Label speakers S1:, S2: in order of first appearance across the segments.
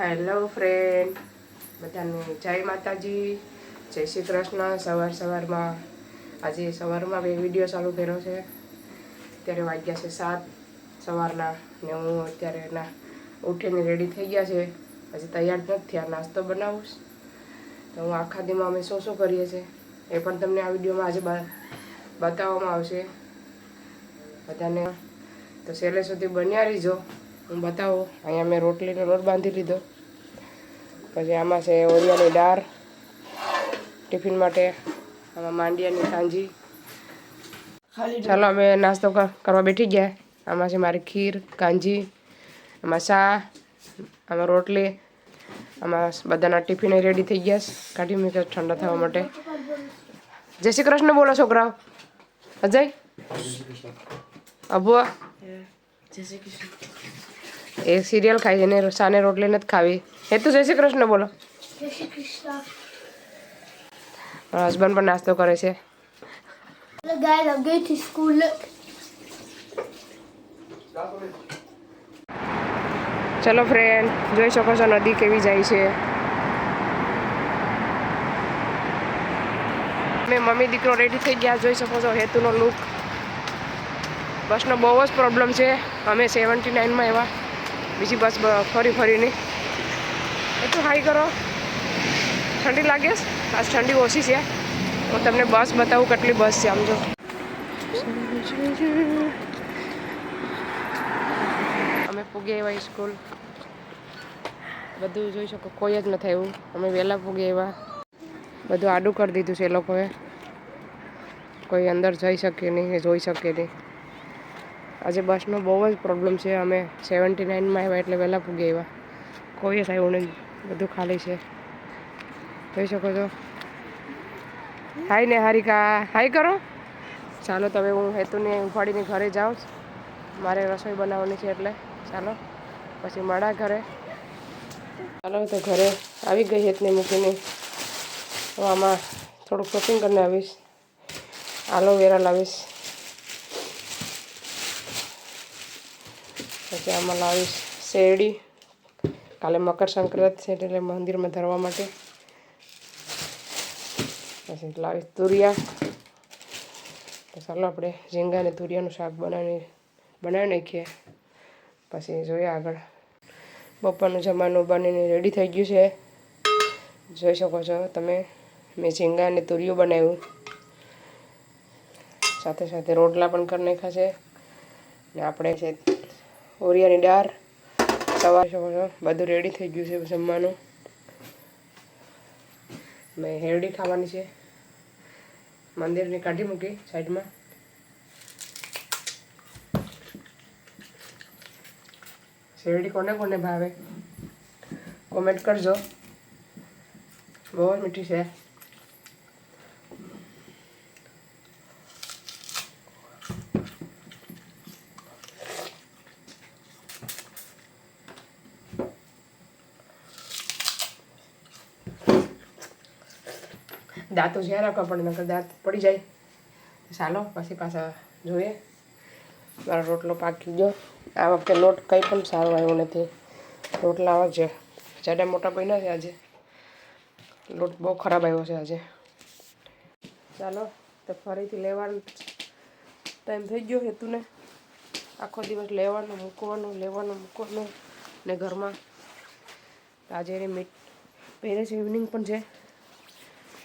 S1: Hello friend બધાને જય માતાજી. જય શ્રી કૃષ્ણ. સવાર સવારમાં, આજે સવારમાં બે વીડિયો ચાલુ કર્યો છે. અત્યારે વાગ્યા છે સાત. સવારના ને હું અત્યારે ના ઉઠીને રેડી થઈ ગયા છે. હજી તૈયાર નથી. થયા નાસ્તો બનાવું. તો હું આખા દીમાં અમે શું શું કરીએ છીએ એ પણ તમને આ વિડીયોમાં આજે બતાવવામાં આવશે. બધાને તો છેલ્લે સુધી બન્યા રહીજો. હું બતાવું અહીંયા મેં રોટલીનો લોટ બાંધી લીધો. પછી આમાં છે ઓરિયાની દાળ ટિફિન માટે આમાં માંડિયાની સાંજી. ચાલો અમે નાસ્તો કરવા બેઠી ગયા. આમાં છે મારી ખીર કાંજી આમાં શા આમાં રોટલી આમાં બધાના ટિફિન રેડી થઈ ગયા છે. કાઢી મૂક્યા ઠંડા થવા માટે. જય શ્રી કૃષ્ણ બોલો છોકરાઓ. અજય? અબુઆ? એ સિરિયલ ખાય છે ને સાને રોટલી નથી ખાવી. એ તો જય શ્રી કૃષ્ણ બોલો. મારા હસબન્ડ પણ નાસ્તો કરે છે. ચલો ફ્રેન્ડ જોઈ શકો છો નદી કેવી જાય છે. મેં મમ્મી દીકરો રેડી થઈ ગયા જોઈ શકો છો હેતુનો લુક બસનો બહુ જ પ્રોબ્લેમ છે. અમે સેવન્ટી નાઇનમાં એવા. બીજી બસ ફરી ફરીને. એટલું હાઈ કરો. ઠંડી લાગે? આજ ઠંડી ઓછી છે. હું તમને બસ બતાવું કેટલી બસ છે, આમ અમે પૂગે એવા સ્કૂલ. બધું જોઈ શકો, કોઈ જ નથી આવ્યું અમે વહેલા પૂગે એવા. બધું આડું કરી દીધું છે એ લોકોએ. કોઈ અંદર જઈ શકે નહીં, જોઈ શકે નહીં. આજે બસનો બહુ જ પ્રોબ્લેમ છે. અમે સેવન્ટી નાઇનમાં આવ્યા એટલે વહેલા પૂગી આવ્યા. કોઈ જ આવ્યું નહીં. બધું ખાલી છે. જોઈ શકો છો. હાય ને હારિકા હાય કરો. ચાલો તમે હું હેતુને ઉપાડીને ઘરે જાઉં. મારે રસોઈ બનાવવાની છે એટલે ચાલો. પછી મળા ઘરે. ચાલો તો ઘરે આવી ગઈ હેતને મૂકીને. આમાં થોડુંક શોપિંગ કરીને આવીશ. આલોવેરા લાવીશ. પછી આમાં લાવીશ શેરડી. કાલે મકર સંક્રાંતિ છે એટલે મંદિરમાં ધરવા માટે. પછી લાવીશ તુરિયા. તો ચાલો આપણે ઝીંગા અને તુરિયાનું શાક બનાવી બનાવી નાખીએ. પછી જોઈએ આગળ. બપોરનું જમવાનું બનીને રેડી થઈ ગયું છે. જોઈ શકો છો તમે, મેં ઝીંગા અને તુરિયું બનાવ્યું. સાથે સાથે રોટલા પણ કરી નાખ્યા છે. ને આપણે છે ઓરિયાની દાળ સવાર બધું રેડી થઈ ગયું છે જમવાનું. મેં હેરડી ખાવાની છે. મંદિરની કાઢી મૂકી સાઈડમાં. શેરડી કોને કોને ભાવે? કોમેન્ટ કરજો. બહુ મીઠી છે. દાંતો જ્યાં રાખવા પડે, નકર દાંત પડી જાય. ચાલો, પછી પાછા જોઈએ. મારો રોટલો પાકી ગયો. આ વખતે લોટ કંઈ પણ સારો આવ્યો નથી. રોટલા આવા છે. જાડા મોટા બન્યા છે આજે. લોટ બહુ ખરાબ આવ્યો છે આજે. ચાલો, તો ફરીથી લેવાનો ટાઈમ થઈ ગયો હેતુને. આખો દિવસ લેવાનું, મૂકવાનું લેવાનું, મૂકવાનું ને ઘરમાં. આજે એની મીટ પેરેન્ટ્સ ઇવનિંગ પણ છે.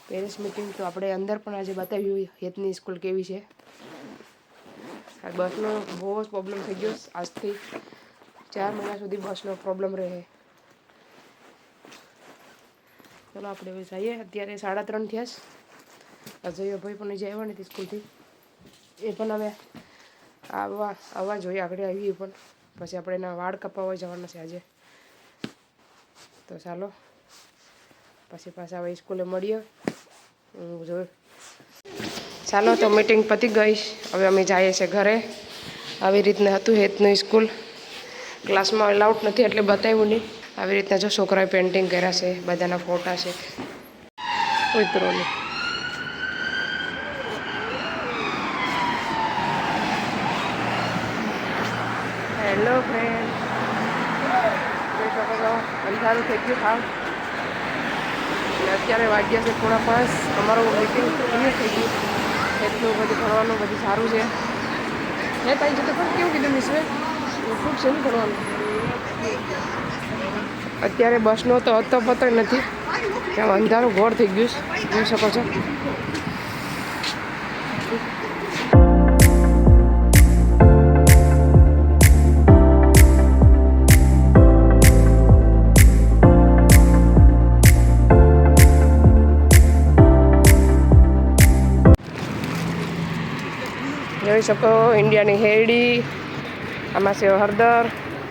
S1: પેરેન્ટ્સ મિટિંગ તો આપણે અંદર પણ આજે બતાવ્યું હેતની સ્કૂલ કેવી છે. બસનો બહુ જ પ્રોબ્લેમ થઈ ગયો. આજથી ચાર મહિના સુધી બસનો પ્રોબ્લેમ રહે. ચલો આપણે હવે જઈએ. અત્યારે સાડા ત્રણ થયા છે. અજય ભાઈ પણ જે આવ્યા નથી સ્કૂલથી. એ પણ હવે આવવા આવવા જોઈએ. આગળ આવી પણ. પછી આપણે એના વાળ કપાવવા જવાના છે આજે. તો ચાલો. પછી પાછા હવે સ્કૂલે મળીએ. હું જોયું ચાલો, તો મીટિંગ પતી ગઈ. હવે અમે જઈએ છીએ ઘરે. આવી રીતના હતું હેતનું સ્કૂલ. ક્લાસમાં અલાઉડ નથી એટલે બતાવ્યું નહીં. આવી રીતના જો છોકરાએ પેઇન્ટિંગ કર્યા છે, બધાના ફોટા છે. મિત્રોને હેલો ફ્રેન્ડ અંધારું થઈ ગયું ખાવ અને અત્યારે વાગ્યા છે પોણા પાંચ. અમારું મીટિંગ પૂરું થઈ ગયું. એટલું બધું ભણવાનું બધું સારું છે. હે તારી જતો પણ કેવું કીધું, મિશ્રે? ખૂબ છે ને ભણવાનું અત્યારે બસનો તો અતો પતો નથી. ત્યાં અંધારું ઘોર થઈ ગયું છે. જોઈ શકો છો. જોઈ શકો, ઇન્ડિયાની હેરડી, આમાં છે હળદર,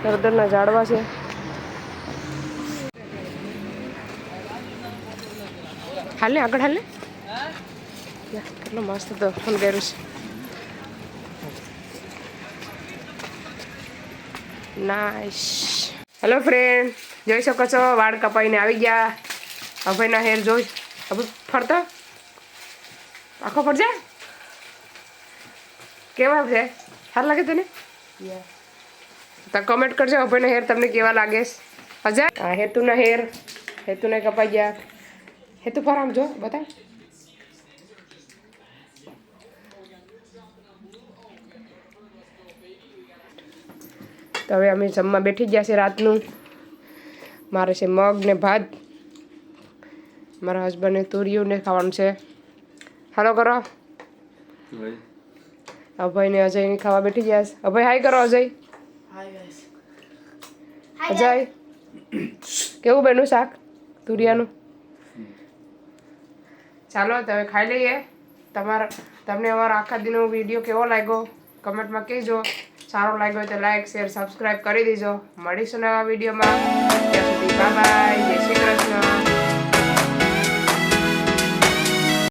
S1: હળદરના ઝાડવા છે. હાલે આગળ હાલે કેટલો મસ્ત તો ફોન કર્યું છે. હેલો ફ્રેન્ડ જોઈ શકો છો, વાળ કપાઈને આવી ગયા. અભયના હેર જોઈ. અભય ફરતો? આખો ફરજા? કેવા છે? સારું લાગે તને? તો કમેન્ટ કરજો અભયના હેર તમને કેવા લાગે? હજાર? હા આ હેતુના હેર હેતુને કપાઈ ગયા. હેતુ ફર આમ જો બતાવ. તો હવે અમે જમવા બેઠી ગયા છે રાતનું. મારે છે મગ ને ભાત. મારા હસબન્ડને તુરિયું ને ખાવાનું છે. હાલો કરો. અભય ને અજય ને ખાવા બેઠી ગયા છે. અભય હાય કરો અજય. અજય કેવું બેનું શાક? તુરિયાનું? ચાલો તમે ખાઈ લઈએ. તમારા તમને અમારો આખા દિનનો વીડિયો કેવો લાગ્યો? કમેન્ટમાં કહેજો. સારો લાગ્યો હોય તો લાઈક શેર સબસ્ક્રાઈબ કરી દેજો. મળીશું નવા વિડીયોમાં ત્યાં સુધી બાય બાય